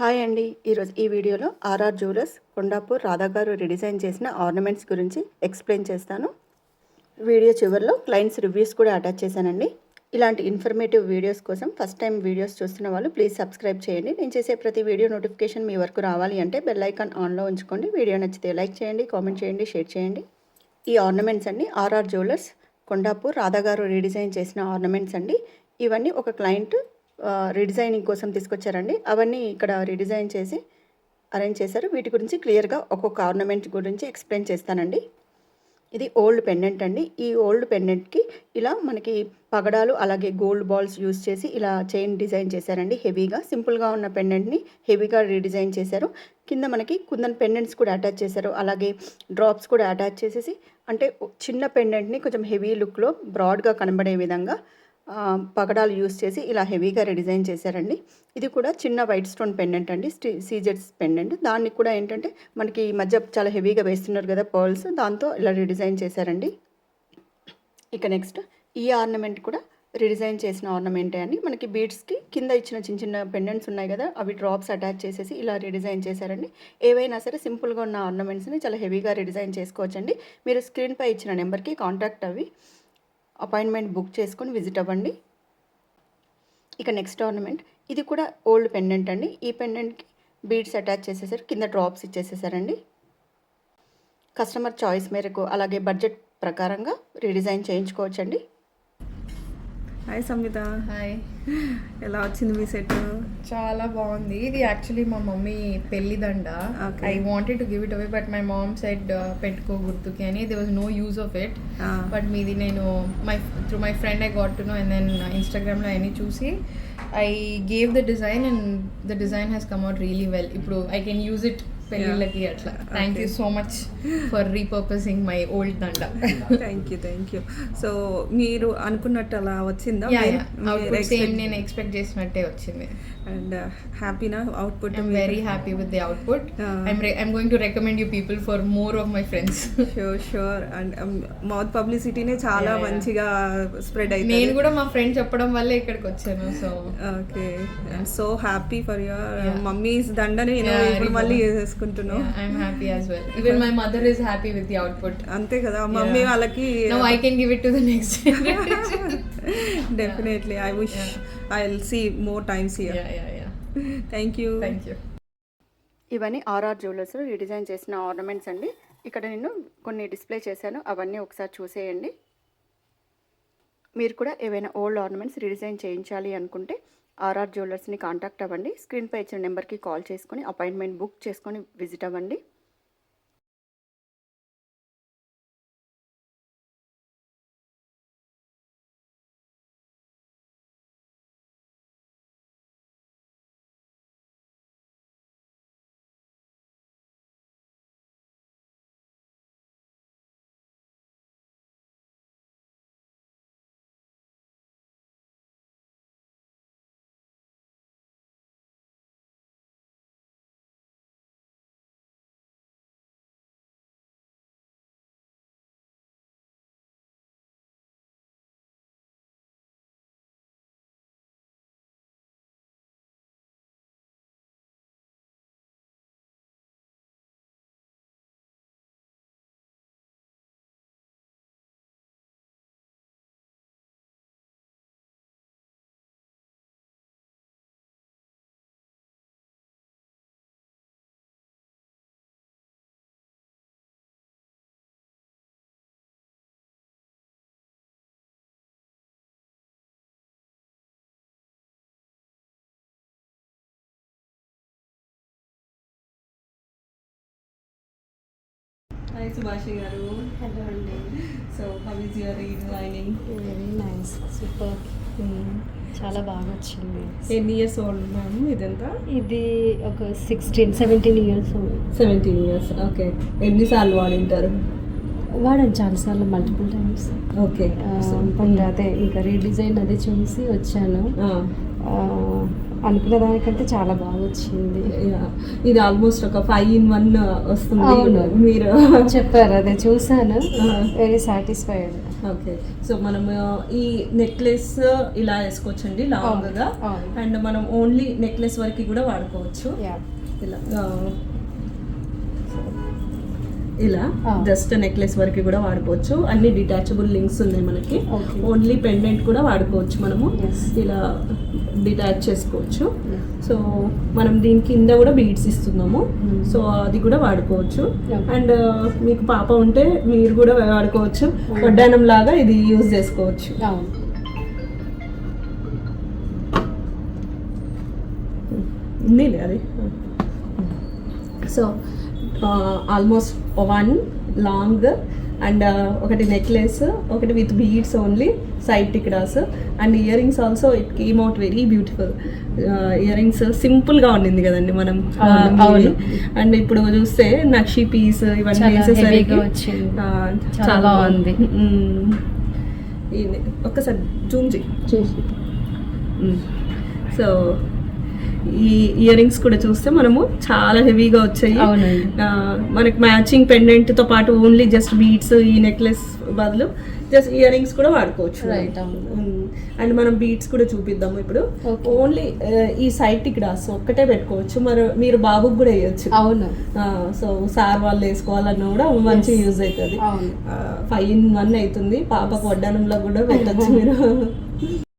Hi అండి. ఈరోజు ఈ వీడియోలో ఆర్ఆర్ జ్యువెలర్స్ కొండాపూర్ రాధా గారు రిడిజైన్ చేసిన ఆర్నమెంట్స్ గురించి ఎక్స్ప్లెయిన్ చేస్తాను. వీడియో చివరిలో క్లయింట్స్ రివ్యూస్ కూడా అటాచ్ చేశానండి. ఇలాంటి ఇన్ఫర్మేటివ్ వీడియోస్ కోసం ఫస్ట్ టైం వీడియోస్ చూస్తున్న వాళ్ళు ప్లీజ్ సబ్స్క్రైబ్ చేయండి. నేను చేసే ప్రతి వీడియో నోటిఫికేషన్ మీ వరకు రావాలి అంటే బెల్ ఐకాన్ ఆన్లో ఉంచుకోండి. వీడియో నచ్చితే లైక్ చేయండి కామెంట్ చేయండి షేర్ చేయండి. ఈ ఆర్నమెంట్స్ అండి ఆర్ఆర్ జ్యువెలర్స్ కొండాపూర్ రాధా గారు రీడిజైన్ చేసిన ఆర్నమెంట్స్ అండి. ఇవన్నీ ఒక క్లయింట్ రీడిజైనింగ్ కోసం తీసుకొచ్చారండి. అవన్నీ ఇక్కడ రీడిజైన్ చేసి అరేంజ్ చేశారు. వీటి గురించి క్లియర్గా ఒక్కొక్క ఆర్నమెంట్ గురించి ఎక్స్ప్లెయిన్ చేస్తానండి. ఇది ఓల్డ్ పెండెంట్ అండి. ఈ ఓల్డ్ పెండెంట్కి ఇలా మనకి పగడాలు అలాగే గోల్డ్ బాల్స్ యూస్ చేసి ఇలా చైన్ డిజైన్ చేశారండి. హెవీగా సింపుల్గా ఉన్న పెండెంట్ని హెవీగా రీడిజైన్ చేశారు. కింద మనకి కుందన్ పెండెంట్స్ కూడా అటాచ్ చేశారు. అలాగే డ్రాప్స్ కూడా అటాచ్ చేసేసి అంటే చిన్న పెండెంట్ని కొంచెం హెవీ లుక్లో బ్రాడ్గా కనబడే విధంగా పగడాలు యూస్ చేసి ఇలా హెవీగా డిజైన్ చేశారండి. ఇది కూడా చిన్న వైట్ స్టోన్ పెండెంట్ అండి. స్టీ సీజెట్స్ పెండెంట్. దాన్ని కూడా ఏంటంటే మనకి ఈ మధ్య చాలా హెవీగా వేస్తున్నారు కదా పర్ల్స్ దాంతో ఇలా రిడిజైన్ చేశారండి. ఇక నెక్స్ట్ ఈ ఆర్నమెంట్ కూడా రిడిజైన్ చేసిన ఆర్నమెంటే అండి. మనకి బీడ్స్కి కింద ఇచ్చిన చిన్న చిన్న పెండెంట్స్ ఉన్నాయి కదా అవి డ్రాప్స్ అటాచ్ చేసేసి ఇలా రిడిజైన్ చేశారండి. ఏవైనా సరే సింపుల్గా ఉన్న ఆర్నమెంట్స్ని చాలా హెవీగా రిడిజైన్ చేసుకోవచ్చండి. మీరు స్క్రీన్పై ఇచ్చిన నెంబర్కి కాంటాక్ట్ అవి అపాయింట్మెంట్ బుక్ చేసుకొని విజిట్ అవ్వండి. ఇక నెక్స్ట్ ఆర్నమెంట్ ఇది కూడా ఓల్డ్ పెండెంట్ అండి. ఈ పెండెంట్కి బీడ్స్ అటాచ్ చేసేసారు. కింద డ్రాప్స్ ఇచ్చేసేసారండి. కస్టమర్ చాయిస్ మేరకు అలాగే బడ్జెట్ ప్రకారంగా రీడిజైన్ చేయించుకోవచ్చండి. Hi Samhita hi. ఎలా వచ్చింది మీ సెట్? చాలా బాగుంది. ఇది యాక్చువల్లీ మా మమ్మీ పెళ్ళి దండ Okay. I wanted to give it away but my mom said పెట్టుకో గుర్తుకి అని. There was no use of it. But మీది నేను my through my friend I got to know and then ఇన్స్టాగ్రామ్లో అవన్నీ చూసి I gave the design and the design has come out really well ఇప్పుడు I can use it పెళ్ళిళ్ళకి అట్లా. Thank you so much for repurposing my old దండ. Thank you thank you so మీరు అనుకున్నట్టు అలా వచ్చిందా? యా యా అవుట్పుట్ సేమ్ నేను expect చేసినట్టే వచ్చింది. And హ్యాపీనా output the output. Ah. I'm re- I'm going to recommend you people for more of my friends. Sure sure and mouth పబ్లిసిటీనే చాలా. మంచిగా spread నేను అయింది కూడా మా ఫ్రెండ్ చెప్పడం వల్లే ఇక్కడికి వచ్చాను so okay and so happy for your. Mummy's దండని నేను ఇప్పుడు. మళ్ళీ I'm happy as well even my mother is happy with the output అంతే కదా మమ్మీ వాళ్ళకి now I can give it to the next definitely I wish I will see more times here yeah yeah yeah thank you thank you ఇవన్నీ RR jewellers redesign చేసిన ornaments అండి. ఇక్కడ నేను కొన్ని display చేశాను. అవన్నీ ఒకసారి చూసేయండి. మీరు కూడా ఏవైనా ఓల్డ్ ఆర్నమెంట్స్ రీడిజైన్ చేయించాలి అనుకుంటే ఆర్ఆర్ జ్యువెలర్స్ని కాంటాక్ట్ అవ్వండి. స్క్రీన్పై ఇచ్చిన నెంబర్కి కాల్ చేసుకొని అపాయింట్మెంట్ బుక్ చేసుకొని విజిట్ అవ్వండి. హాయ్ సుభాషి గారు హలో అండి so how is your redesigning very nice super చాలా బాగా వచ్చింది ఎన్ని ఇయర్స్ ఓల్డ్ మ్యామ్ ఇదంతా? ఇది ఒక sixteen seventeen years seventeen years okay ఎన్నిసార్లు వాడింటారు? వాడాను చాలాసార్లు మల్టిపుల్ టైమ్స్ ఓకే అదే ఇంకా రీడిజైన్ అది చూసి వచ్చాను. అనుకున్న దానికంటే చాలా బాగా వచ్చింది ఇది ఆల్మోస్ట్ ఒక ఫైవ్ ఇన్ వన్ వస్తుంది. అవును. మీరు చెప్పారు అదే చూసాను. వెరీ సాటిస్ఫైడ్ ఓకే సో మనం ఈ నెక్లెస్ ఇలా వేసుకోవచ్చండి లాంగ్గా. అండ్ మనం ఓన్లీ నెక్లెస్ వరకు కూడా వాడుకోవచ్చు. ఇలా ఇలా. జస్ట్ నెక్లెస్ వరకు కూడా వాడుకోవచ్చు. అన్ని డిటాచబుల్ లింక్స్ ఉన్నాయి మనకి. ఓన్లీ పెండెంట్ కూడా వాడుకోవచ్చు మనము. ఇలా డిటాచ్ చేసుకోవచ్చు. సో మనం దీని కింద కూడా బీడ్స్ ఇస్తున్నాము. సో అది కూడా వాడుకోవచ్చు. అండ్ మీకు పాప ఉంటే మీరు కూడా వాడుకోవచ్చు. వడ్డానం లాగా ఇది యూజ్ చేసుకోవచ్చు. అవును ఉంది అది. So almost one long and ఒకటి నెక్లెస్ ఒకటి with beads only side టిక్డాస్ and earrings also it came out very beautiful earrings సింపుల్గా ఉండింది కదండి మనం. అండ్ ఇప్పుడు చూస్తే నక్షి పీస్ ఇవన్నీ వేసేసరికి చాలా బాగుంది. ఒక్కసారి జూమ్ చేయి. చేసి. సో ఈ ఇయర్ రింగ్స్ కూడా చూస్తే మనము చాలా హెవీగా వచ్చాయి. మనకి మ్యాచింగ్ పెండెంట్తో పాటు ఓన్లీ జస్ట్ బీడ్స్ ఈ నెక్లెస్ బదులు జస్ట్ ఇయర్ రింగ్స్ కూడా వాడుకోవచ్చు. అండ్ మనం బీడ్స్ కూడా చూపిద్దాము ఇప్పుడు. ఓన్లీ ఈ సైడ్ టిక్డాస్ ఒక్కటే పెట్టుకోవచ్చు. మరి మీరు బాబుకి కూడా వేయచ్చు. అవును. సో సార్ వాళ్ళు వేసుకోవాలన్నా కూడా మంచి యూజ్ అవుతుంది. ఫైవ్ ఇన్ వన్ అవుతుంది. పాపకు వడ్డానంలో కూడా పెట్టచ్చు మీరు.